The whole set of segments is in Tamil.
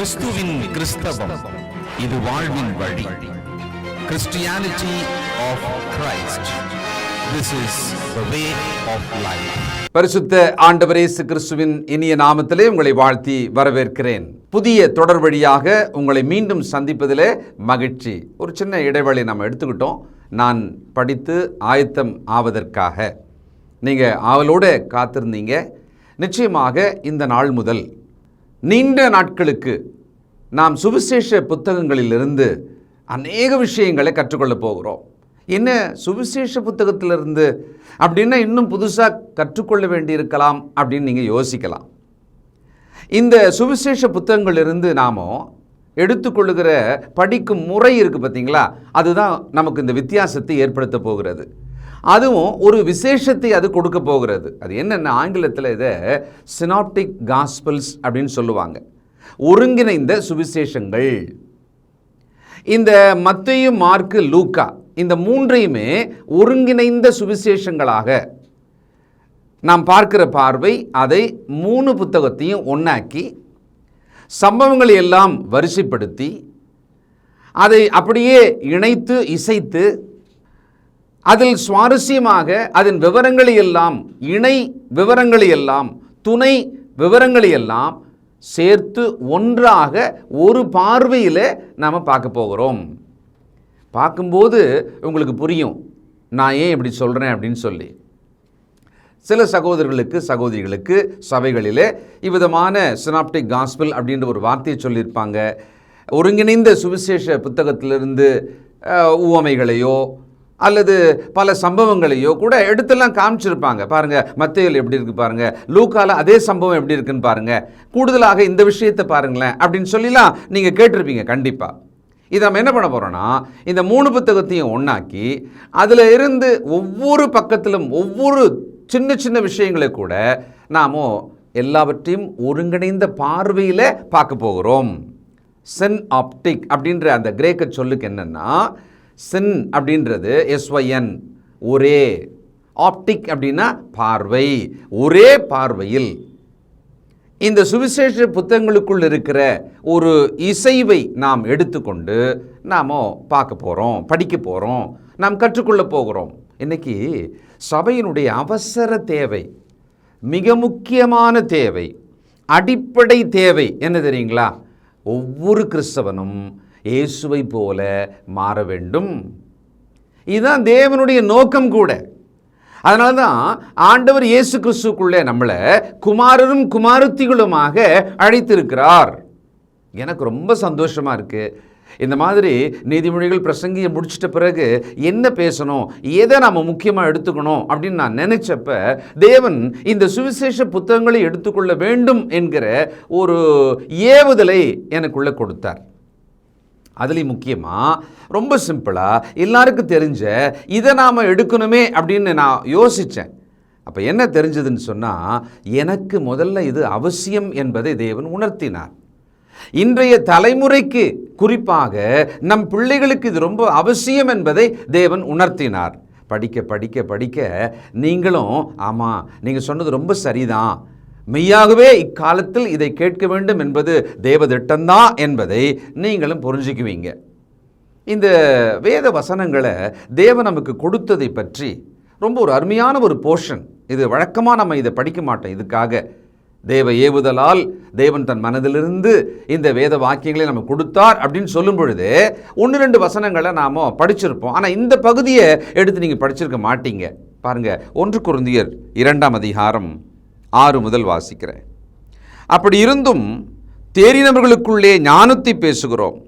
கிறிஸ்துவின் கிறிஸ்தவம். இது வாழ்வின் வழி. Christianity of Christ this is the way of life பரிசுத்த ஆண்டவர் இயேசு கிறிஸ்துவின் இனிய நாமத்திலே உங்களை வாழ்த்தி வரவேற்கிறேன். புதிய தொடர் வழியாக உங்களை மீண்டும் சந்திப்பதிலே மகிழ்ச்சி. ஒரு சின்ன இடைவெளி நம்ம எடுத்துக்கிட்டோம். நான் படித்து ஆயத்தம் ஆவதற்காக. நீங்கள் ஆவலோடு காத்திருந்தீங்க. நிச்சயமாக இந்த நாள் முதல் நீண்ட நாட்களுக்கு நாம் சுவிசேஷ புத்தகங்களிலிருந்து அநேக விஷயங்களை கற்றுக்கொள்ளப் போகிறோம். என்ன சுவிசேஷ புத்தகத்திலிருந்து அப்படின்னா இன்னும் புதுசாக கற்றுக்கொள்ள வேண்டியிருக்கலாம் அப்படின்னு நீங்கள் யோசிக்கலாம். இந்த சுவிசேஷ புத்தகங்களிலிருந்து நாம் எடுத்துக்கொள்ளுகிற படிக்கும் முறை இருக்குது பார்த்தீங்களா? அதுதான் நமக்கு இந்த வித்தியாசத்தை ஏற்படுத்த போகிறது. அதுவும் ஒரு விசேஷத்தை அது கொடுக்க போகிறது. அது என்னென்ன ஆங்கிலத்தில் இதை சினாப்டிக் காஸ்பல்ஸ் அப்படின்னு சொல்லுவாங்க. ஒருங்கிணைந்த சுவிசேஷங்கள். இந்த மத்தையும் மார்க்கு லூக்கா இந்த மூன்றையுமே ஒருங்கிணைந்த சுவிசேஷங்களாக நாம் பார்க்கிற பார்வை அதை மூணு புத்தகத்தையும் ஒன்றாக்கி சம்பவங்களை எல்லாம் வரிசைப்படுத்தி அதை அப்படியே இணைத்து இசைத்து அதில் சுவாரஸ்யமாக அதன் விவரங்களை எல்லாம் இணை விவரங்களை எல்லாம் துணை விவரங்களை எல்லாம் சேர்த்து ஒன்றாக ஒரு பார்வையில் நாம் பார்க்க போகிறோம். பார்க்கும்போது உங்களுக்கு புரியும். நான் ஏன் இப்படி சொல்கிறேன் அப்படின்னு சொல்லி. சில சகோதரர்களுக்கு சகோதரிகளுக்கு சபைகளிலே இவ்விதமான சினாப்டிக் காஸ்பிள் அப்படின்ற ஒரு வார்த்தையை சொல்லியிருப்பாங்க. ஒருங்கிணைந்த சுவிசேஷ புத்தகத்திலிருந்து உவமைகளையோ அல்லது பல சம்பவங்களையோ கூட எடுத்தெல்லாம் காமிச்சிருப்பாங்க. பாருங்க மத்தையில் எப்படி இருக்கு பாருங்க லூக்கால அதே சம்பவம் எப்படி இருக்குன்னு பாருங்க. கூடுதலாக இந்த விஷயத்தை பாருங்களேன் அப்படின்னு சொல்லிலாம் நீங்கள் கேட்டிருப்பீங்க கண்டிப்பாக இதை நம்ம என்ன பண்ண போகிறோன்னா இந்த மூணு புத்தகத்தையும் ஒன்றாக்கி அதில் இருந்து ஒவ்வொரு பக்கத்திலும் ஒவ்வொரு சின்ன சின்ன விஷயங்களை கூட நாம் எல்லாவற்றையும் ஒருங்கிணைந்த பார்வையில் பார்க்க போகிறோம். சென் ஆப்டிக் அப்படின்ற அந்த கிரேக்க சொல்லுக்கு என்னென்னா சென் அப்படின்றது எஸ்ஒயன் ஒரே ஆப்டிக் அப்படின்னா பார்வை. ஒரே பார்வையில். இந்த சுவிசேஷ புத்தகங்களுக்குள் இருக்கிற ஒரு இசைவை நாம் எடுத்துக்கொண்டு நாம் பார்க்க போகிறோம் படிக்க போகிறோம் நாம் கற்றுக்கொள்ள போகிறோம். இன்னைக்கு சபையினுடைய அவசர தேவை மிக முக்கியமான தேவை அடிப்படை தேவை என்ன தெரியுங்களா? ஒவ்வொரு கிறிஸ்தவனும் இயேசுவை போல மாற வேண்டும். இதுதான் தேவனுடைய நோக்கம் கூட. அதனால தான் ஆண்டவர் இயேசு கிறிஸ்துக்குள்ளே நம்மளை குமாரரும் குமாரத்திகளுமாக அழைத்திருக்கிறார். எனக்கு ரொம்ப சந்தோஷமாக இருக்குது இந்த மாதிரி நீதிமொழிகள் பிரசங்கியை முடிச்சிட்ட பிறகு என்ன பேசணும் எதை நாம் முக்கியமாக எடுத்துக்கணும் அப்படின்னு நான் நினைச்சப்ப தேவன் இந்த சுவிசேஷ புத்தகங்களை எடுத்துக்கொள்ள வேண்டும் என்கிற ஒரு ஏவுதலை எனக்குள்ளே கொடுத்தார். அதுலேயும் முக்கியமாக ரொம்ப சிம்பிளாக எல்லாருக்கும் தெரிஞ்ச இதை நாம் எடுக்கணுமே அப்படின்னு நான் யோசித்தேன் அப்போ என்ன தெரிஞ்சதுன்னு சொன்னால் எனக்கு முதல்ல இது அவசியம் என்பதை தேவன் உணர்த்தினார். இன்றைய தலைமுறைக்கு குறிப்பாக நம் பிள்ளைகளுக்கு இது ரொம்ப அவசியம் என்பதை தேவன் உணர்த்தினார். படிக்க படிக்க படிக்க நீங்களும் ஆமாம் நீங்கள் சொன்னது ரொம்ப சரிதான். மெய்யாகவே இக்காலத்தில் இதை கேட்க வேண்டும் என்பது தேவதிட்டம்தான் என்பதை நீங்களும் புரிஞ்சுக்குவீங்க. இந்த வேத வசனங்களை தேவன் நமக்கு கொடுத்ததை பற்றி ரொம்ப ஒரு அருமையான ஒரு போர்ஷன். இது வழக்கமாக நம்ம இதை படிக்க மாட்டோம். இதுக்காக தேவ ஏவுதலால் தேவன் தன் மனதிலிருந்து இந்த வேத வாக்கியங்களை நம்ம கொடுத்தார் அப்படின்னு சொல்லும் பொழுது ஒன்று ரெண்டு வசனங்களை நாம் படிச்சிருப்போம். ஆனால் இந்த பகுதியை எடுத்து நீங்கள் படிச்சிருக்க மாட்டீங்க. பாருங்கள் ஒன்று குருந்தியர் இரண்டாம் அதிகாரம் ஆறு முதல் வாசிக்கிறேன். அப்படி இருந்தும் தேறினவர்களுக்குள்ளே ஞானத்தை பேசுகிறோம்.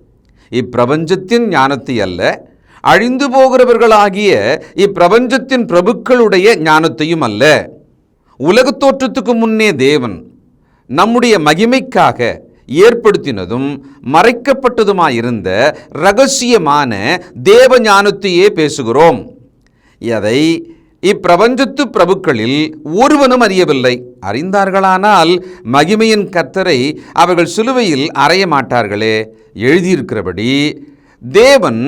இப்பிரபஞ்சத்தின் ஞானத்தை அல்ல அழிந்து போகிறவர்களாகிய இப்பிரபஞ்சத்தின் பிரபுக்களுடைய ஞானத்தையும் அல்ல. உலகத் தோற்றத்துக்கு முன்னே தேவன் நம்முடைய மகிமைக்காக ஏற்படுத்தினதும் மறைக்கப்பட்டதுமாயிருந்த ரகசியமான தேவ ஞானத்தையே பேசுகிறோம். எதை? இப்பிரபஞ்சத்து பிரபுக்களில் ஒருவனும் அறியவில்லை. அறிந்தார்களானால் மகிமையின் கர்த்தரை அவர்கள் சிலுவையில் அறைய மாட்டார்களே. எழுதியிருக்கிறபடி தேவன்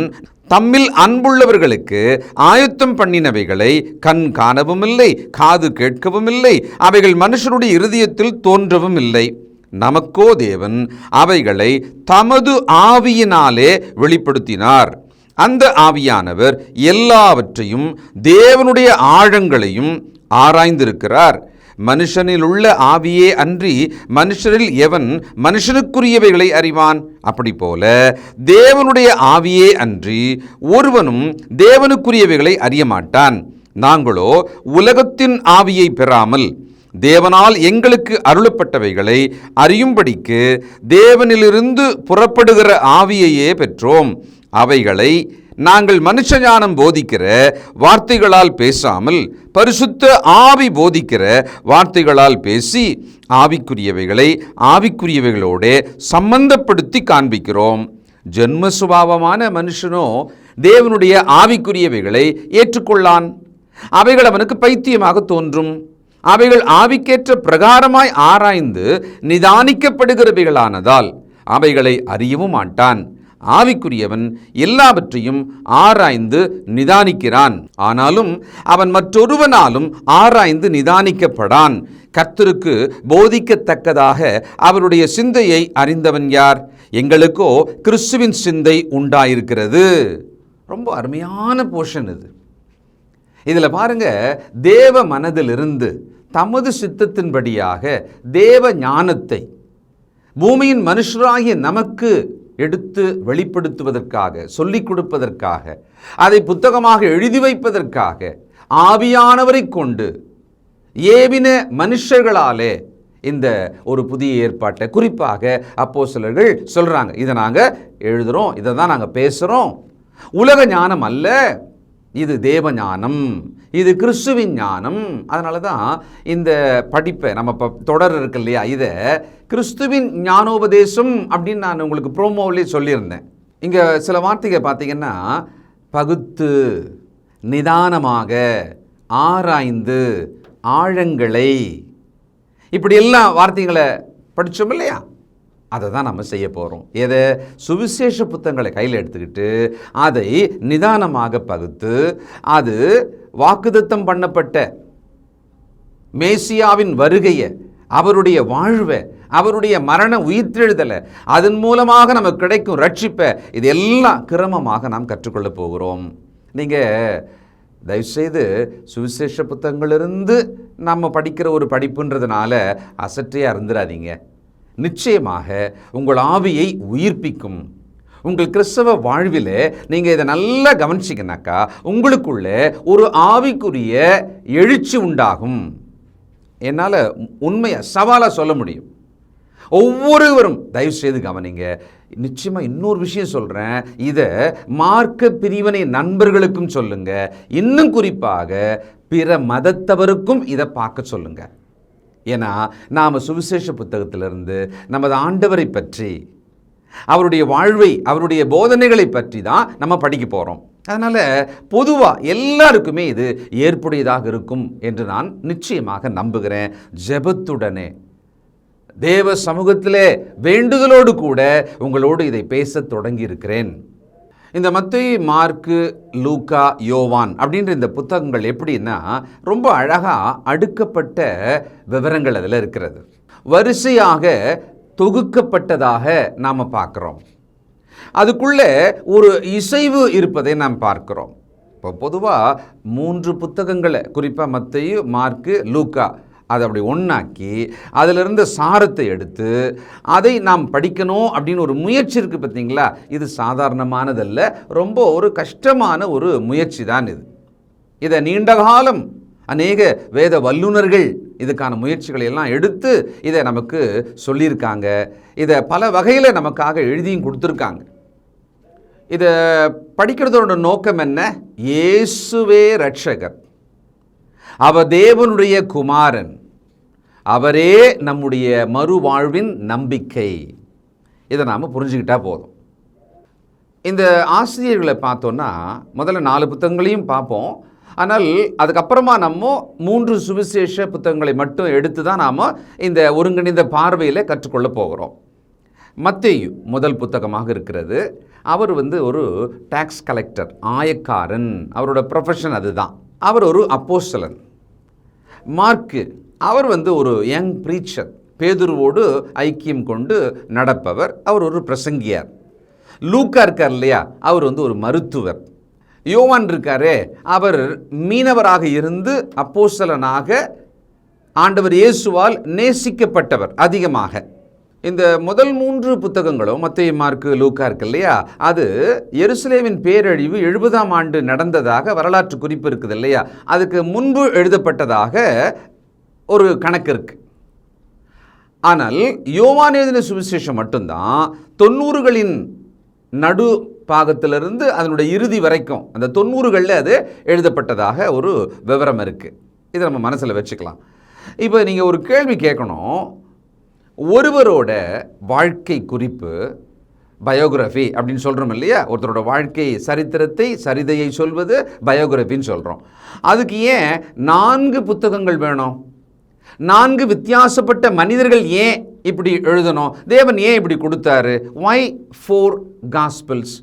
தம்மில் அன்புள்ளவர்களுக்கு ஆயத்தம் பண்ணினவைகளை கண் காணவும் இல்லை காது கேட்கவும் இல்லை அவைகள் மனுஷருடைய இருதயத்தில் தோன்றவும் இல்லை நமக்கோ தேவன் அவைகளை தமது ஆவியினாலே வெளிப்படுத்தினார். அந்த ஆவியானவர் எல்லாவற்றையும் தேவனுடைய ஆழங்களையும் ஆராய்ந்திருக்கிறார். மனுஷனில் உள்ள ஆவியே அன்றி மனுஷரில் எவன் மனுஷனுக்குரியவைகளை அறிவான்? அப்படி போல தேவனுடைய ஆவியே அன்றி ஒருவனும் தேவனுக்குரியவைகளை அறிய மாட்டான். நாங்களோ உலகத்தின் ஆவியை பெறாமல் தேவனால் எங்களுக்கு அருளப்பட்டவைகளை அறியும்படிக்கு தேவனிலிருந்து புறப்படுகிற ஆவியையே பெற்றோம். அவைகளை நாங்கள் மனுஷ ஞானம் போதிக்கிற வார்த்தைகளால் பேசாமல் பரிசுத்த ஆவி போதிக்கிற வார்த்தைகளால் பேசி ஆவிக்குரியவைகளை ஆவிக்குரியவைகளோடு சம்பந்தப்படுத்தி காண்பிக்கிறோம். ஜென்ம சுபாவமான மனுஷனோ தேவனுடைய ஆவிக்குரியவைகளை ஏற்றுக்கொள்ளான். அவைகள் அவனுக்கு பைத்தியமாக தோன்றும். அவைகள் ஆவிக்கேற்ற பிரகாரமாய் ஆராய்ந்து நிதானிக்கப்படுகிறவைகளானதால் அவைகளை அறியவும் மாட்டான். ஆவிக்குரியவன் எல்லாவற்றையும் ஆராய்ந்து நிதானிக்கிறான். ஆனாலும் அவன் மற்றொருவனாலும் ஆராய்ந்து நிதானிக்கப்படான். கர்த்தருக்கு போதிக்கத்தக்கதாக அவருடைய சிந்தையை அறிந்தவன் யார்? எங்களுக்கோ கிறிஸ்துவின் சிந்தை உண்டாயிருக்கிறது. ரொம்ப அருமையான போர்ஷன் இது. இதில் பாருங்க தேவ மனதிலிருந்து தமது சித்தத்தின்படியாக தேவ ஞானத்தை பூமியின் மனுஷராகிய நமக்கு எடுத்து வெளிப்படுத்துவதற்காக சொல்லிக் கொடுப்பதற்காக அதை புத்தகமாக எழுதி வைப்பதற்காக ஆவியானவரை கொண்டு ஏவின மனுஷர்களாலே இந்த ஒரு புதிய ஏற்பாட்டை குறிப்பாக அப்போ சிலர்கள் சொல்கிறாங்க இதை நாங்கள் எழுதுகிறோம் இதை தான் நாங்கள் பேசுகிறோம் உலக ஞானம் அல்ல. இது தேவ ஞானம் இது கிறிஸ்துவின் ஞானம். அதனால தான் இந்த படிப்பை நம்ம இப்போ தொடர் இருக்கு இல்லையா? இதை கிறிஸ்துவின் ஞானோபதேசம் அப்படின்னு நான் உங்களுக்கு ப்ரோமோவிலே சொல்லியிருந்தேன். இங்கே சில வார்த்தைகள் பார்த்தீங்கன்னா பகுத்து நிதானமாக ஆராய்ந்து ஆழங்களை. இப்படி எல்லாம் வார்த்தைகளை படித்தோம் இல்லையா? அதை தான் நம்ம செய்ய போகிறோம் எதை? சுவிசேஷ புத்தகங்களை கையில் எடுத்துக்கிட்டு அதை நிதானமாக பகுத்து அது வாக்குதத்தம் பண்ணப்பட்ட மேசியாவின் வருகையை அவருடைய வாழ்வை அவருடைய மரண உயிர்த்தெழுதலை அதன் மூலமாக நமக்கு கிடைக்கும் ரட்சிப்பை இது எல்லாம் கிரமமாக நாம் கற்றுக்கொள்ள போகிறோம். நீங்கள் தயவுசெய்து சுவிசேஷ புத்தகங்களிலிருந்து நம்ம படிக்கிற ஒரு படிப்புன்றதுனால அசற்றையாக இருந்துடாதீங்க நிச்சயமாக உங்கள் ஆவியை உயிர்ப்பிக்கும். உங்கள் கிறிஸ்தவ வாழ்வில் நீங்கள் இதை நல்லா கவனிச்சிங்கனாக்கா உங்களுக்குள்ளே ஒரு ஆவிக்குரிய எழுச்சி உண்டாகும். என்னால் உண்மையாக சவாலாக சொல்ல முடியும். ஒவ்வொருவரும் தயவு செய்து கவனிங்க நிச்சயமாக இன்னொரு விஷயம் சொல்கிறேன் இதை மார்க்க பிரிவினை நண்பர்களுக்கும் சொல்லுங்கள் இன்னும் குறிப்பாக பிற மதத்தவருக்கும் இதை பார்க்க சொல்லுங்கள் ஏன்னா நாம் சுவிசேஷ புத்தகத்திலிருந்து நமது ஆண்டவரை பற்றி அவருடைய வாழ்வை அவருடைய போதனைகளை பற்றி தான் நம்ம படிக்க போகிறோம் அதனால் பொதுவாக எல்லாருக்குமே இது ஏற்புடையதாக இருக்கும் என்று நான் நிச்சயமாக நம்புகிறேன். ஜெபத்துடனே. தேவ சமூகத்திலே வேண்டுதலோடு கூட உங்களோடு இதை பேசத் தொடங்கியிருக்கிறேன். இந்த மத்தேயு மார்க்கு லூக்கா யோவான் அப்படின்ற இந்த புத்தகங்கள் எப்படின்னா ரொம்ப அழகாக அடுக்கப்பட்ட விவரங்கள் அதில் இருக்கிறது. வரிசையாக தொகுக்கப்பட்டதாக நாம் பார்க்குறோம். அதுக்குள்ளே ஒரு இசைவு இருப்பதை நாம் பார்க்குறோம். இப்போ பொதுவாக மூன்று புத்தகங்களை குறிப்பாக மத்தேயு மார்க்கு லூக்கா அதை அப்படி ஒன்றாக்கி அதிலிருந்து சாரத்தை எடுத்து அதை நாம் படிக்கணும் அப்படின்னு ஒரு முயற்சி இருக்குது பார்த்தீங்களா? இது சாதாரணமானதல்ல. ரொம்ப ஒரு கஷ்டமான ஒரு முயற்சி தான் இது. இதை நீண்ட காலம் அநேக வேத வல்லுனர்கள் இதுக்கான முயற்சிகளை எல்லாம் எடுத்து இதை நமக்கு சொல்லியிருக்காங்க. இதை பல வகையில் நமக்காக எழுதியும் கொடுத்துருக்காங்க. இதை படிக்கிறதோட நோக்கம் என்ன? இயேசுவே ரட்சகர் அவர் தேவனுடைய குமாரன். அவரே நம்முடைய மறுவாழ்வின் நம்பிக்கை. இதை நாம் புரிஞ்சுக்கிட்டால் போதும். இந்த ஆசிரியர்களை பார்த்தோன்னா முதல்ல நாலு புத்தகங்களையும் பார்ப்போம். ஆனால் அதுக்கப்புறமா நம்ம மூன்று சுவிசேஷ புத்தகங்களை மட்டும் எடுத்து தான் நாம் இந்த ஒருங்கிணைந்த பார்வையில் கற்றுக்கொள்ள போகிறோம். மத்தேயு முதல் புத்தகமாக இருக்கிறது. அவர் வந்து ஒரு டாக்ஸ் கலெக்டர் ஆயக்காரன். அவரோட ப்ரொஃபஷன் அதுதான். அவர் ஒரு அப்போஸ்தலன். மார்க்கு அவர் வந்து ஒரு யங் ப்ரீச்சர். பேதுருவோடு ஐக்கியம் கொண்டு நடப்பவர் அவர் ஒரு பிரசங்கியார். லூக்கா இருக்கார் இல்லையா அவர் வந்து ஒரு மருத்துவர். யோவான் இருக்காரே அவர் மீனவராக இருந்து அப்போசலனாக ஆண்டவர் இயேசுவால் நேசிக்கப்பட்டவர் அதிகமாக. இந்த முதல் மூன்று புத்தகங்களும் மத்திய மார்க்கு லூக்கா இருக்கு இல்லையா? அது எருசலேமின் பேரழிவு எழுபதாம் ஆண்டு நடந்ததாக வரலாற்று குறிப்பு இருக்குது இல்லையா? அதுக்கு முன்பு எழுதப்பட்டதாக ஒரு கணக்கு இருக்கு. ஆனால் யோவான் எழுதின சுவிசேஷம் மட்டும்தான் தொண்ணூறுகளின் நடு பாகத்திலிருந்து அதனுடைய இறுதி வரைக்கும் அந்த தொண்ணூறுகளில் அது எழுதப்பட்டதாக ஒரு விவரம் இருக்குது இதை நம்ம மனசில் வச்சுக்கலாம். இப்போ நீங்கள் ஒரு கேள்வி கேட்கணும். ஒருவரோட வாழ்க்கை குறிப்பு பயோகிராஃபி அப்படின்னு சொல்கிறோம் இல்லையா? ஒருத்தரோட வாழ்க்கை சரித்திரத்தை சரிதையை சொல்வது பயோகிராஃபின்னு சொல்கிறோம் அதுக்கு ஏன் நான்கு புத்தகங்கள் வேணும்? நான்கு வித்தியாசப்பட்ட மனிதர்கள் ஏன் இப்படி எழுதணும்? தேவன் ஏன் இப்படி கொடுத்தாரு? ஒய் ஃபோர் காஸ்பிள்ஸ்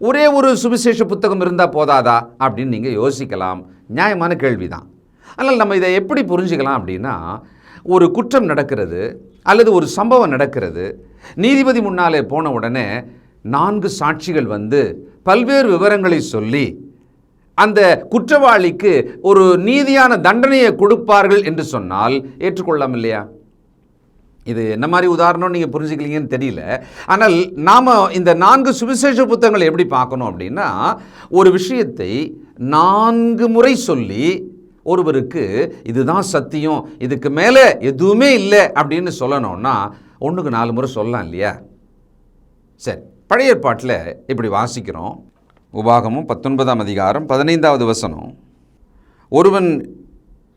ஒரே ஒரு சுவிசேஷ புத்தகம் இருந்தால் போதாதா? அப்படின்னு நீங்கள் யோசிக்கலாம். நியாயமான கேள்வி தான் ஆனால் நம்ம இதை எப்படி புரிஞ்சுக்கலாம் அப்படின்னா ஒரு குற்றம் நடக்கிறது அல்லது ஒரு சம்பவம் நடக்கிறது. நீதிபதி முன்னாலே போன உடனே நான்கு சாட்சிகள் வந்து பல்வேறு விவரங்களை சொல்லி அந்த குற்றவாளிக்கு ஒரு நீதியான தண்டனையை கொடுப்பார்கள் என்று சொன்னால் ஏற்றுக்கொள்ளலாம் இல்லையா? இது என்ன மாதிரி உதாரணம் நீங்கள் புரிஞ்சுக்கலீங்கன்னு தெரியல. ஆனால் நாம் இந்த நான்கு சுவிசேஷ புத்தகங்களை எப்படி பார்க்கணும் அப்படின்னா ஒரு விஷயத்தை நான்கு முறை சொல்லி ஒருவருக்கு இதுதான் சத்தியம் இதுக்கு மேலே எதுவுமே இல்லை அப்படின்னு சொல்லணும்னா ஒன்றுக்கு நாலு முறை சொல்லலாம் இல்லையா? சரி பழைய ஏற்பாட்டில் இப்படி வாசிக்கிறோம். உபாகமும் பத்தொன்பதாம் அதிகாரம் பதினைந்தாவது வசனம். ஒருவன்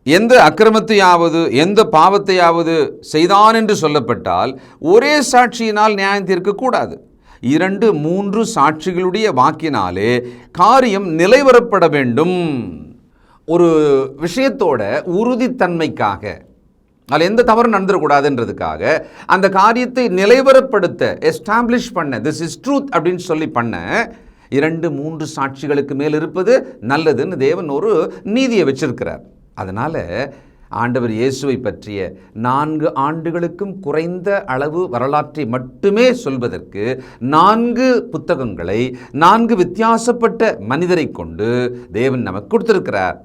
எந்த அக்கிரமத்தையாவது எந்த பாவத்தையாவது செய்தான் என்று சொல்லப்பட்டால் ஒரே சாட்சியினால் நியாயம் தீர்க்கக்கூடாது இரண்டு மூன்று சாட்சிகளுடைய வாக்கினாலே காரியம் நிலைவரப்பட வேண்டும். ஒரு விஷயத்தோட உறுதித்தன்மைக்காக அதில் எந்த தவறும் நடந்துடக்கூடாதுன்றதுக்காக அந்த காரியத்தை நிலைவரப்படுத்த எஸ்டாப்ளிஷ் பண்ண திஸ் இஸ் ட்ரூத் அப்படின்னு சொல்லி பண்ண இரண்டு மூன்று சாட்சிகளுக்கு மேல் இருப்பது நல்லதுன்னு தேவன் ஒரு நீதியை வச்சிருக்கிறார். அதனால் ஆண்டவர் இயேசுவை பற்றிய நான்கு ஆண்டுகளுக்கும் குறைந்த அளவு வரலாற்றை மட்டுமே சொல்வதற்கு நான்கு புத்தகங்களை நான்கு வித்தியாசப்பட்ட மனிதரை கொண்டு தேவன் நமக்கு கொடுத்திருக்கிறார்.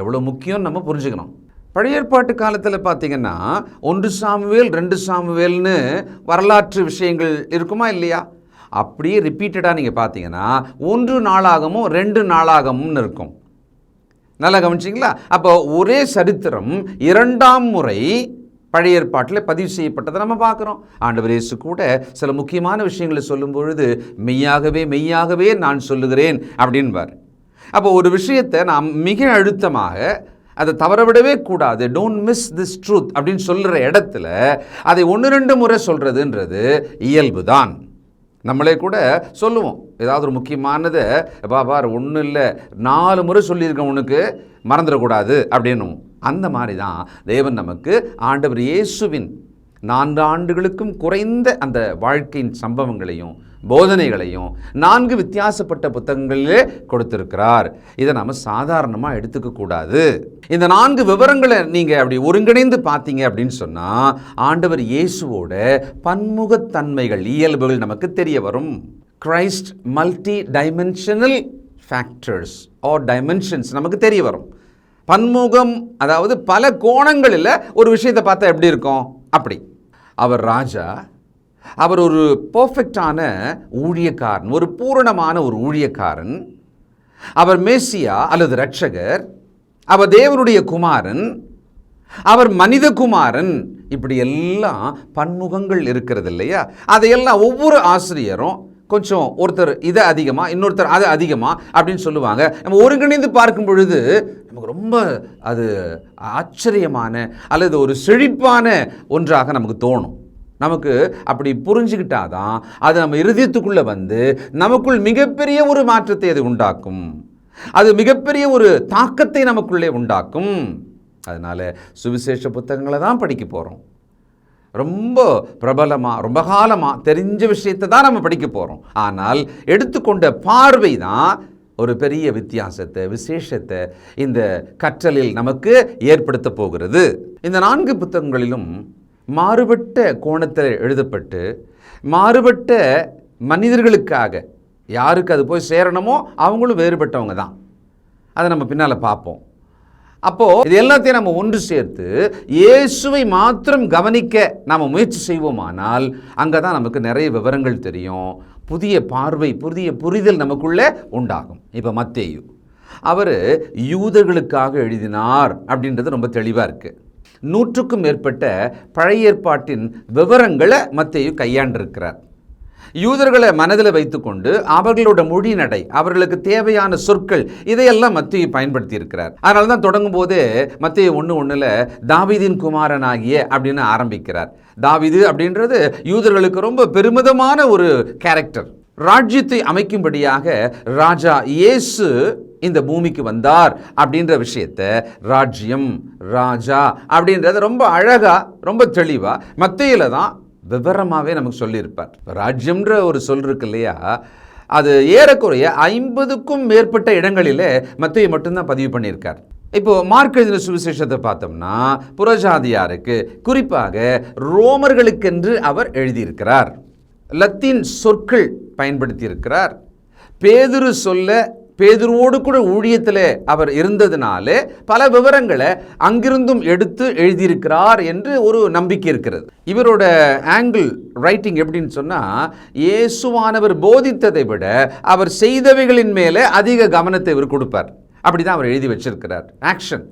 எவ்வளோ முக்கியம் நம்ம புரிஞ்சுக்கணும். பழைய ஏற்பாட்டு காலத்தில் பார்த்தீங்கன்னா ஒன்று சாமுவேல் ரெண்டு சாமுவேல்னு வரலாற்று விஷயங்கள் இருக்குமா இல்லையா? அப்படியே ரிப்பீட்டடாக நீங்கள் பார்த்தீங்கன்னா ஒன்று நாளாகமும் ரெண்டு நாளாகமும்னு இருக்கும். நல்லா கவனிச்சிங்களா? அப்போ ஒரே சரித்திரம் இரண்டாம் முறை பழைய ஏற்பாட்டில் பதிவு செய்யப்பட்டதை நம்ம பார்க்குறோம் ஆண்டவர் இயேசு கூட சில முக்கியமான விஷயங்களை சொல்லும் பொழுது மெய்யாகவே மெய்யாகவே நான் சொல்லுகிறேன் அப்படின்பார். அப்போ ஒரு விஷயத்தை நாம் மிக அழுத்தமாக அதை தவறவிடவே கூடாது. டோன்ட் மிஸ் திஸ் ட்ரூத் அப்படின்னு சொல்கிற இடத்துல அதை ஒன்று ரெண்டு முறை சொல்கிறதுன்றது இயல்பு தான் நம்மளே கூட சொல்லுவோம். ஏதாவது ஒரு முக்கியமானதை பாபா ஒன்றும் இல்லை. நாலு முறை சொல்லியிருக்கேன் உனக்கு. மறந்துடக்கூடாது. அப்படின்னும். அந்த மாதிரி தான் தேவன் நமக்கு ஆண்டவர் இயேசுவின் நான்கு ஆண்டுகளுக்கும் குறைந்த அந்த வாழ்க்கையின் சம்பவங்களையும் போதனைகளையும் நான்கு வித்தியாசப்பட்ட புத்தகங்களிலே கொடுத்திருக்கிறார். இதை நம்ம சாதாரணமாக எடுத்துக்க கூடாது. இந்த நான்கு விவரங்களை நீங்கள் அப்படி ஒருங்கிணைந்து பார்த்தீங்க அப்படின்னு சொன்னால் ஆண்டவர் இயேசுவோட பன்முகத்தன்மைகள் இயல்புகள் நமக்கு தெரிய வரும். Christ multi dimensional factors or dimensions நமக்கு தெரிய வரும். பன்முகம் அதாவது பல கோணங்களில் ஒரு விஷயத்தை பார்த்தா எப்படி இருக்கும்? அப்படி. அவர் ராஜா அவர் ஒரு பர்ஃபெக்டான ஊழியக்காரன் ஒரு பூரணமான ஒரு ஊழியக்காரன். அவர் மேசியா அல்லது ரட்சகர் அவர் தேவனுடைய குமாரன் அவர் மனித குமாரன். இப்படி எல்லாம் பன்முகங்கள் இருக்கிறது இல்லையா? அதையெல்லாம் ஒவ்வொரு ஆசிரியரும் கொஞ்சம் ஒருத்தர் இதை அதிகமாக இன்னொருத்தர் அதை அதிகமாக அப்படின்னு சொல்லுவாங்க. நம்ம ஒருங்கிணைந்து பார்க்கும் பொழுது நமக்கு ரொம்ப அது ஆச்சரியமான அல்லது ஒரு செழிப்பான ஒன்றாக நமக்கு தோணும். நமக்கு அப்படி புரிஞ்சுக்கிட்டாதான் அது நம்ம இருதயத்துக்குள்ளே வந்து நமக்குள் மிகப்பெரிய ஒரு மாற்றத்தை அது உண்டாக்கும். அது மிகப்பெரிய ஒரு தாக்கத்தை நமக்குள்ளே உண்டாக்கும். அதனால் சுவிசேஷ புத்தகங்களை தான் படிக்க போகிறோம் ரொம்ப பிரபலமாக ரொம்ப காலமாக தெரிஞ்ச விஷயத்தை தான் நம்ம படிக்க போகிறோம் ஆனால் எடுத்துக்கொண்ட பார்வை தான் ஒரு பெரிய வித்தியாசத்தை விசேஷத்தை இந்த கற்றலில் நமக்கு ஏற்படுத்த போகிறது. இந்த நான்கு புத்தகங்களிலும் மாறுபட்ட கோணத்தில் எழுதப்பட்டு மாறுபட்ட மனிதர்களுக்காக யாருக்கு அது போய் சேரணுமோ அவங்களும் வேறுபட்டவங்க தான். அதை நம்ம பின்னால் பார்ப்போம். அப்போது இது எல்லாத்தையும் நம்ம ஒன்று சேர்த்து இயேசுவை மாத்திரம் கவனிக்க நாம் முயற்சி செய்வோமானால் அங்கே தான் நமக்கு நிறைய விவரங்கள் தெரியும். புதிய பார்வை புதிய புரிதல் நமக்குள்ளே உண்டாகும். இப்போ மத்தேயு அவர் யூதர்களுக்காக எழுதினார் அப்படின்றது ரொம்ப தெளிவாக இருக்குது நூற்றுக்கும் மேற்பட்ட பழைய ஏற்பாட்டின் விவரங்களை மத்தேயு கையாண்டிருக்கிறார். யூதர்களை மனதில் வைத்துக்கொண்டு அவர்களோட மொழி நடை அவர்களுக்கு தேவையான சொற்கள் இதையெல்லாம் மத்திய பயன்படுத்தி இருக்கிறார் அதனால தான் தொடங்கும் போதே மத்திய ஒன்று ஒன்றில் குமாரன் குமாரனாகிய அப்படின்னு ஆரம்பிக்கிறார். தாவிது அப்படின்றது யூதர்களுக்கு ரொம்ப பெருமிதமான ஒரு கேரக்டர் ராஜ்யத்தை அமைக்கும்படியாக ராஜா இயேசு இந்த பூமிக்கு வந்தார் அப்படின்ற விஷயத்த ராஜ்யம் ராஜா அப்படின்றத ரொம்ப அழகா ரொம்ப தெளிவா மத்தியில தான் விவரமாகவே நமக்கு சொல்லியிருப்பார். ராஜ்யம்ன்ற ஒரு சொல் இருக்கு இல்லையா? அது ஏறக்குறைய ஐம்பதுக்கும் மேற்பட்ட இடங்களிலே மத்திய மட்டும்தான் பதிவு பண்ணியிருக்கார். இப்போ மார்க் எழுதின சுவிசேஷத்தை பார்த்தோம்னா புறஜாதியாருக்கு குறிப்பாக ரோமர்களுக்கென்று அவர் எழுதியிருக்கிறார். லத்தீன் சொற்கள் பயன்படுத்தியிருக்கிறார். பேதுரு சொல்ல பேதுருவோடு கூட ஊழியத்தில் அவர் இருந்ததுனாலே பல விவரங்களை அங்கிருந்தும் எடுத்து எழுதியிருக்கிறார் என்று ஒரு நம்பிக்கை இருக்கிறது. இவரோட ஆங்கிள் ரைட்டிங் எப்படின்னு சொன்னால் இயேசுவானவர் போதித்ததை விட அவர் செய்தவைகளின் மேலே அதிக கவனத்தை இவர் கொடுப்பார். அப்படி தான் அவர் எழுதி வச்சிருக்கிறார். ஆக்ஷன்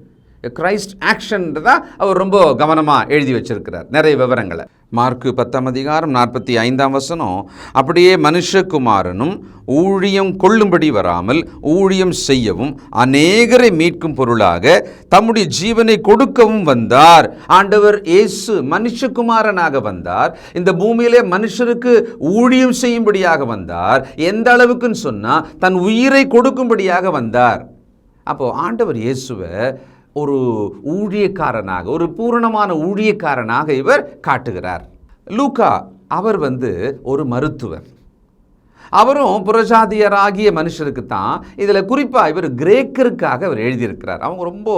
கிரைஸ்ட் ஆக்ஷன்றதான் அவர் ரொம்ப கவனமாக எழுதி வச்சிருக்கிறார். நிறைய விவரங்களை. மார்க்கு பத்தாம் அதிகாரம் நாற்பத்தி ஐந்தாம் வசனம் அப்படியே மனுஷகுமாரனும் ஊழியம் கொள்ளும்படி வராமல் ஊழியம் செய்யவும் அநேகரை மீட்கும் பொருளாக தம்முடைய ஜீவனை கொடுக்கவும் வந்தார். ஆண்டவர் இயேசு மனுஷகுமாரனாக வந்தார். இந்த பூமியிலே மனுஷருக்கு ஊழியம் செய்யும்படியாக வந்தார். எந்த அளவுக்குன்னு சொன்னால் தன் உயிரை கொடுக்கும்படியாக வந்தார். அப்போது ஆண்டவர் இயேசுவை ஒரு ஊழியக்காரனாக ஒரு பூரணமான ஊழியக்காரனாக இவர் காட்டுகிறார். லூக்கா அவர் வந்து ஒரு மருத்துவர். அவரும் புரஜாதியராகிய மனுஷருக்கு தான் இதில் குறிப்பாக இவர் கிரேக்கருக்காக அவர் எழுதியிருக்கிறார். அவங்க ரொம்ப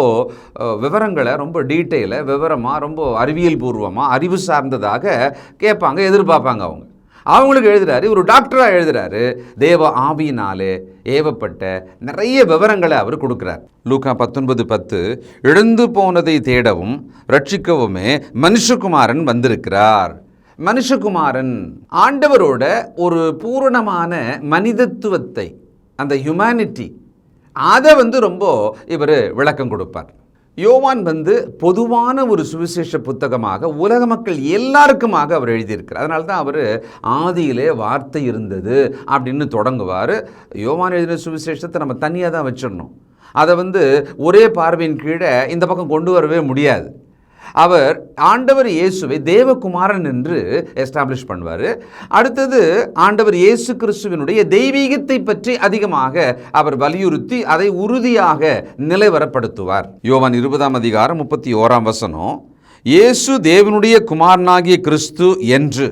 விவரங்களை ரொம்ப டீட்டெயிலை விவரமாக ரொம்ப அறிவியல் பூர்வமாக அறிவு சார்ந்ததாக கேட்பாங்க எதிர்பார்ப்பாங்க அவங்க. அவங்களுக்கு எழுதுறாரு ஒரு டாக்டராக எழுதுறாரு தேவ ஆவியினாலே ஏவப்பட்ட நிறைய விவரங்களை அவர் கொடுக்குறார். லூக்கா பத்தொன்பது பத்து இழந்து போனதை தேடவும் ரட்சிக்கவுமே மனுஷகுமாரன் வந்திருக்கிறார். மனுஷகுமாரன் ஆண்டவரோட ஒரு பூரணமான மனிதத்துவத்தை அந்த ஹியூமனிட்டி அதை வந்து ரொம்ப இவர் விளக்கம் கொடுப்பார். யோவான் வந்து பொதுவான ஒரு சுவிசேஷ புத்தகமாக உலக மக்கள் எல்லாருக்குமாக அவர் எழுதியிருக்கிறார். அதனால தான் அவர் ஆதியிலே வார்த்தை இருந்தது அப்படின்னு தொடங்குவார். யோவான் எழுதின சுவிசேஷத்தை நம்ம தனியாக தான் வச்சிடணும். அதை வந்து ஒரே பார்வையின் கீழே இந்த பக்கம் கொண்டு வரவே முடியாது. அவர் ஆண்டவர் இயேசுவை தேவகுமாரன் என்று எஸ்டாப்ளிஷ் பண்ணுவார். அடுத்தது ஆண்டவர் இயேசு கிறிஸ்துவினுடைய தெய்வீகத்தை பற்றி அதிகமாக அவர் வலியுறுத்தி அதை உறுதியாக நிலைவரப்படுத்துவார். யோவான் இருபதாம் அதிகாரம் முப்பத்தி ஓராம் வசனம் இயேசு தேவனுடைய குமாரனாகிய கிறிஸ்து என்று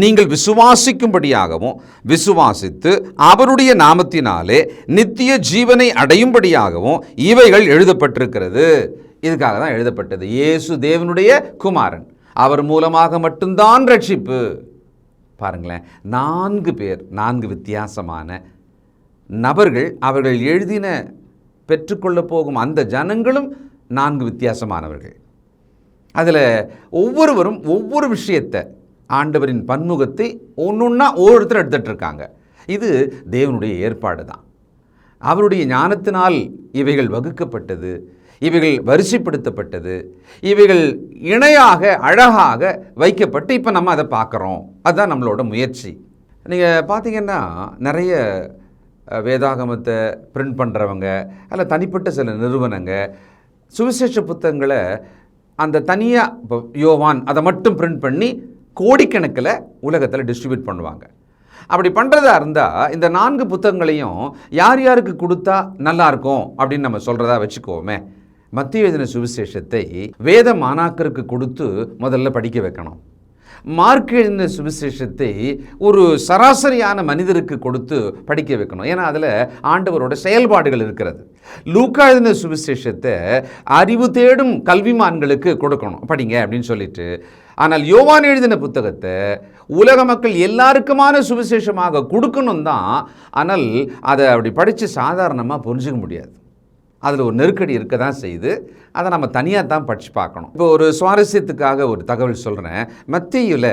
நீங்கள் விசுவாசிக்கும்படியாகவும் விசுவாசித்து அவருடைய நாமத்தினாலே நித்திய ஜீவனை அடையும்படியாகவும் இவைகள் எழுதப்பட்டிருக்கிறது. இதுக்காக தான் எழுதப்பட்டது. இயேசு தேவனுடைய குமாரன். அவர் மூலமாக மட்டும்தான் ரட்சிப்பு. பாருங்களேன் நான்கு பேர் நான்கு வித்தியாசமான நபர்கள் அவர்கள் எழுதின பெற்றுக்கொள்ளப் போகும் அந்த ஜனங்களும் நான்கு வித்தியாசமானவர்கள். அதில் ஒவ்வொருவரும் ஒவ்வொரு விஷயத்தை ஆண்டவரின் பன்முகத்தை ஒன்றொன்னா ஒவ்வொருத்தர் எடுத்துட்டு இருக்காங்க. இது தேவனுடைய ஏற்பாடு தான் அவருடைய ஞானத்தினால் இவைகள் வகுக்கப்பட்டது. இவைகள் வரிசைப்படுத்தப்பட்டது. இவைகள் இணையாக அழகாக வைக்கப்பட்டு இப்போ நம்ம அதை பார்க்குறோம் அதுதான் நம்மளோட முயற்சி. நீங்கள் பார்த்தீங்கன்னா நிறைய வேதாகமத்தை பிரிண்ட் பண்ணுறவங்க அல்ல தனிப்பட்ட சில நிறுவனங்க சுவிசேஷ புத்தகங்களை அந்த தனியாக இப்போ யோவான் அதை மட்டும் பிரிண்ட் பண்ணி கோடிக்கணக்கில் உலகத்தில் டிஸ்ட்ரிபியூட் பண்ணுவாங்க. அப்படி பண்ணுறதா இருந்தால் இந்த நான்கு புத்தகங்களையும் யார் யாருக்கு கொடுத்தா நல்லாயிருக்கும் அப்படின்னு நம்ம சொல்கிறதா வச்சுக்கோமே. மத்திய எழுதின சுவிசேஷத்தை வேத மாணாக்கருக்கு கொடுத்து முதல்ல படிக்க வைக்கணும். மார்க் எழுதின சுவிசேஷத்தை ஒரு சராசரியான மனிதருக்கு கொடுத்து படிக்க வைக்கணும். ஏன்னா அதில் ஆண்டவரோட செயல்பாடுகள் இருக்கிறது. லூக்கா எழுதின சுவிசேஷத்தை அறிவு தேடும் கல்விமான்களுக்கு கொடுக்கணும். படிங்க அப்படின்னு சொல்லிட்டு. ஆனால் யோவான் எழுதின புத்தகத்தை உலக மக்கள் எல்லாருக்குமான சுவிசேஷமாக கொடுக்கணும் தான் ஆனால் அதை அப்படி படித்து சாதாரணமாக புரிஞ்சுக்க முடியாது. அதில் ஒரு நெருக்கடி இருக்க தான் செய்யுது. அதை நம்ம தனியாக தான் படித்து பார்க்கணும். இப்போ ஒரு சுவாரஸ்யத்துக்காக ஒரு தகவல் சொல்கிறேன் மத்தியில்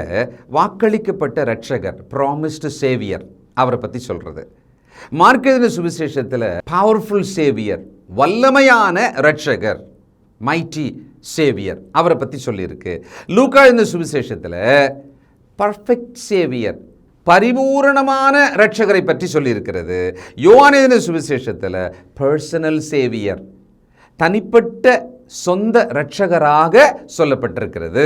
வாக்களிக்கப்பட்ட ரட்சகர் ப்ராமிஸ்டு சேவியர் அவரை பற்றி சொல்கிறது மார்க்கெதின சுவிசேஷத்தில் பவர்ஃபுல் சேவியர் வல்லமையான ரட்சகர் மைட்டி சேவியர் அவரை பற்றி சொல்லியிருக்கு. லூக்கா இந்த சுவிசேஷத்தில் பர்ஃபெக்ட் சேவியர் பரிபூரணமான ரட்சகரை பற்றி சொல்லியிருக்கிறது. யோவானேதன சுவிசேஷத்தில் பர்சனல் சேவியர் தனிப்பட்ட சொந்த இரட்சகராக சொல்லப்பட்டிருக்கிறது.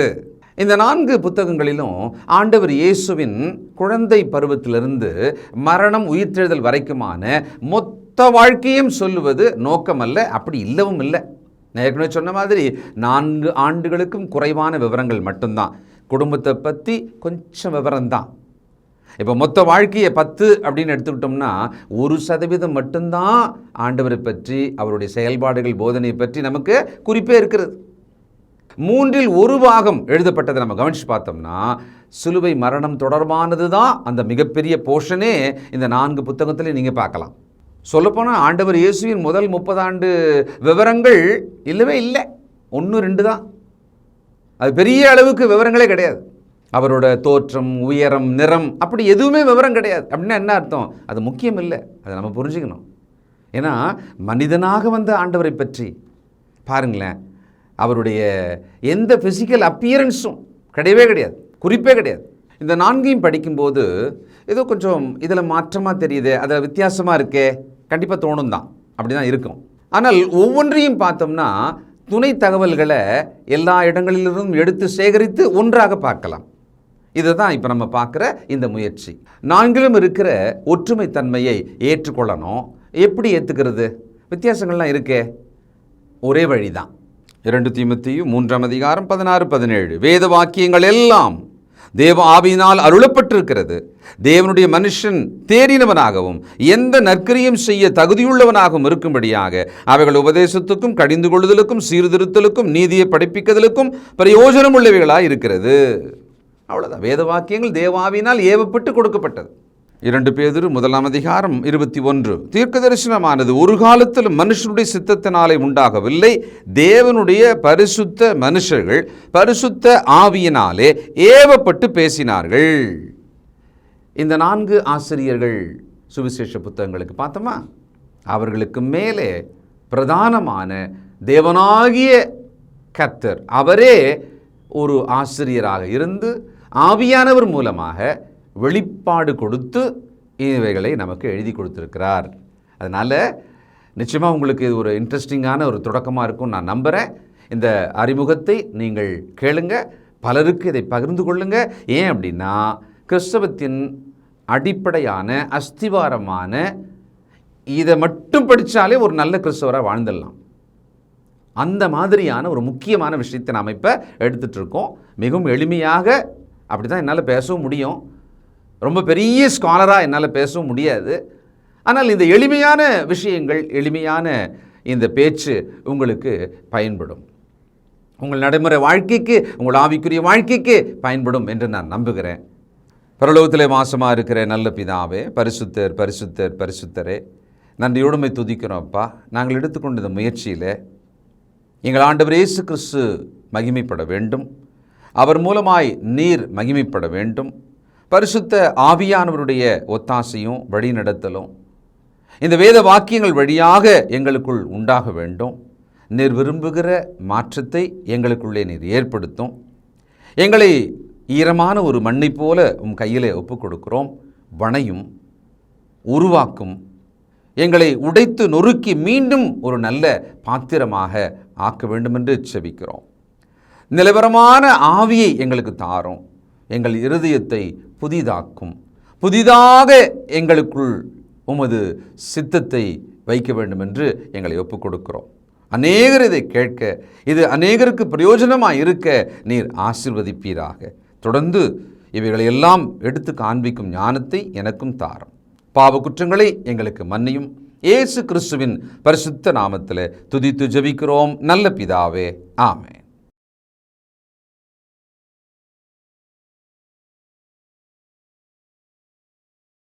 இந்த நான்கு புத்தகங்களிலும் ஆண்டவர் இயேசுவின் குழந்தை பருவத்திலிருந்து மரணம் உயிர்த்தெழுதல் வரைக்குமான மொத்த வாழ்க்கையும் சொல்லுவது நோக்கமல்ல அப்படி இல்லவும் இல்லை. நான் ஏற்கனவே சொன்ன மாதிரி நான்கு ஆண்டுகளுக்கும் குறைவான விவரங்கள் மட்டும்தான். குடும்பத்தை பற்றி கொஞ்சம் விவரம்தான். இப்போ மொத்த வாழ்க்கையை பத்து அப்படின்னு எடுத்துக்கிட்டோம்னா ஒரு சதவீதம் மட்டும்தான் ஆண்டவரை பற்றி அவருடைய செயல்பாடுகள் போதனை பற்றி நமக்கு குறிப்பே இருக்கிறது. மூன்றில் ஒரு பாகம் எழுதப்பட்டதை நம்ம கவனிச்சு பார்த்தோம்னா சிலுவை மரணம் தொடர்பானது தான் அந்த மிகப்பெரிய போர்ஷனே இந்த நான்கு புத்தகத்தில் நீங்கள் பார்க்கலாம். சொல்லப்போனால் ஆண்டவர் இயேசுவின் முதல் முப்பதாண்டு விவரங்கள் இல்லவே இல்லை. ஒன்று ரெண்டு தான். அது பெரிய அளவுக்கு விவரங்களே கிடையாது. அவரோட தோற்றம் உயரம் நிறம் அப்படி எதுவுமே விவரம் கிடையாது. அப்படின்னா என்ன அர்த்தம்? அது முக்கியம் இல்லை. அதை நம்ம புரிஞ்சுக்கணும். ஏன்னா மனிதனாக வந்த ஆண்டவரை பற்றி பாருங்களேன் அவருடைய எந்த ஃபிசிக்கல் அப்பியரன்ஸும் கிடையவே கிடையாது. குறிப்பே கிடையாது. இந்த நான்கையும் படிக்கும்போது ஏதோ கொஞ்சம் இதில் மாற்றமாக தெரியுது அதில் வித்தியாசமாக இருக்கே கண்டிப்பாக தோணும் தான். அப்படி தான் இருக்கும். ஆனால் ஒவ்வொன்றையும் பார்த்தோம்னா துணை தகவல்களை எல்லா இடங்களிலிருந்தும் எடுத்து சேகரித்து ஒன்றாக பார்க்கலாம். இதை தான் இப்போ நம்ம பார்க்குற இந்த முயற்சி. நான்கிலும் இருக்கிற ஒற்றுமை தன்மையை ஏற்றுக்கொள்ளணும். எப்படி ஏற்றுக்கிறது வித்தியாசங்கள்லாம் இருக்கே. ஒரே வழி தான் இரண்டு தீமத்தையும் மூன்றாம் அதிகாரம் பதினாறு பதினேழு. வேத வாக்கியங்கள் எல்லாம் தேவ ஆவியினால் அருளப்பட்டிருக்கிறது. தேவனுடைய மனுஷன் தேறினவனாகவும் எந்த நற்கரியும் செய்ய தகுதியுள்ளவனாகவும் இருக்கும்படியாக அவைகள் உபதேசத்துக்கும் கடிந்து கொள்ளுதலுக்கும் சீர்திருத்தலுக்கும் நீதியை படிப்பிக்கதலுக்கும் பிரயோஜனம் உள்ளவைகளாக இருக்கிறது. அவ்வளோதான் வேத வாக்கியங்கள் தேவாவினால் ஏவப்பட்டு கொடுக்கப்பட்டது. இரண்டு பேதிரு முதலாம் அதிகாரம் இருபத்தி ஒன்று. தீர்க்க தரிசனமானது ஒரு காலத்திலும் மனுஷனுடைய சித்தத்தினாலே உண்டாகவில்லை. தேவனுடைய பரிசுத்த மனுஷர்கள் பரிசுத்த ஆவியினாலே ஏவப்பட்டு பேசினார்கள். இந்த நான்கு ஆசிரியர்கள் சுவிசேஷ புத்தகங்களுக்கு பார்த்தோமா? அவர்களுக்கு மேலே பிரதானமான தேவனாகிய கர்த்தர் அவரே ஒரு ஆசிரியராக இருந்து ஆவியானவர் மூலமாக வெளிப்பாடு கொடுத்து இவைகளை நமக்கு எழுதி கொடுத்துருக்கிறார். அதனால் நிச்சயமாக உங்களுக்கு இது ஒரு இன்ட்ரெஸ்டிங்கான ஒரு தொடக்கமாக இருக்கும் நான் நம்புகிறேன் இந்த அறிமுகத்தை நீங்கள் கேளுங்க. பலருக்கு இதை பகிர்ந்து கொள்ளுங்க. ஏன் அப்படின்னா கிறிஸ்தவத்தின் அடிப்படையான அஸ்திவாரமான இதை மட்டும் படித்தாலே ஒரு நல்ல கிறிஸ்தவராக வாழ்ந்துடலாம். அந்த மாதிரியான ஒரு முக்கியமான விஷயத்தை நாம் இப்போ எடுத்துகிட்டு இருக்கோம். மிகவும் எளிமையாக அப்படி தான் என்னால் பேசவும் முடியும். ரொம்ப பெரிய ஸ்காலராக என்னால் பேசவும் முடியாது. ஆனால் இந்த எளிமையான விஷயங்கள் எளிமையான இந்த பேச்சு உங்களுக்கு பயன்படும். உங்கள் நடைமுறை வாழ்க்கைக்கு உங்கள் ஆவிக்குரிய வாழ்க்கைக்கு பயன்படும் என்று நான் நம்புகிறேன். பரலோகத்தில் மாசமாக இருக்கிற நல்ல பிதாவே பரிசுத்தர் பரிசுத்தர் பரிசுத்தரே நன்றியோடுமை துதிக்கிறோம்ப்பா நாங்கள் எடுத்துக்கொண்ட இந்த முயற்சியில் எங்கள் ஆண்டவர் இயேசு கிறிஸ்து மகிமைப்பட வேண்டும். அவர் மூலமாய் நீர் மகிமைப்பட வேண்டும். பரிசுத்த ஆவியானவருடைய ஒத்தாசையும் வழிநடத்தலும். இந்த வேத வாக்கியங்கள் வழியாக எங்களுக்குள் உண்டாக வேண்டும். நீர் விரும்புகிற மாற்றத்தை எங்களுக்குள்ளே நீர் ஏற்படுத்தும். எங்களை ஈரமான ஒரு மண்ணை போல உம் கையில் ஒப்புக் கொடுக்கிறோம் வனையும் உருவாக்கும். எங்களை உடைத்து நொறுக்கி மீண்டும் ஒரு நல்ல பாத்திரமாக ஆக்க வேண்டும் என்று செபிக்கிறோம். நிலவரமான ஆவியை எங்களுக்கு தாரும். எங்கள் இருதயத்தை புதிதாக்கும். புதிதாக எங்களுக்குள் உமது சித்தத்தை வைக்க வேண்டும் என்று எங்களை ஒப்புக் கொடுக்கிறோம் அநேகர் இதை கேட்க இது அநேகருக்கு பிரயோஜனமாக இருக்க நீர் ஆசிர்வதிப்பீராக. தொடர்ந்து இவைகளை எல்லாம் எடுத்து காண்பிக்கும் ஞானத்தை எனக்கும் தாரும். பாவ குற்றங்களை எங்களுக்கு மன்னியும். இயேசு கிறிஸ்துவின் பரிசுத்த நாமத்தில் துதித்து ஜபிக்கிறோம். நல்ல பிதாவே. ஆமே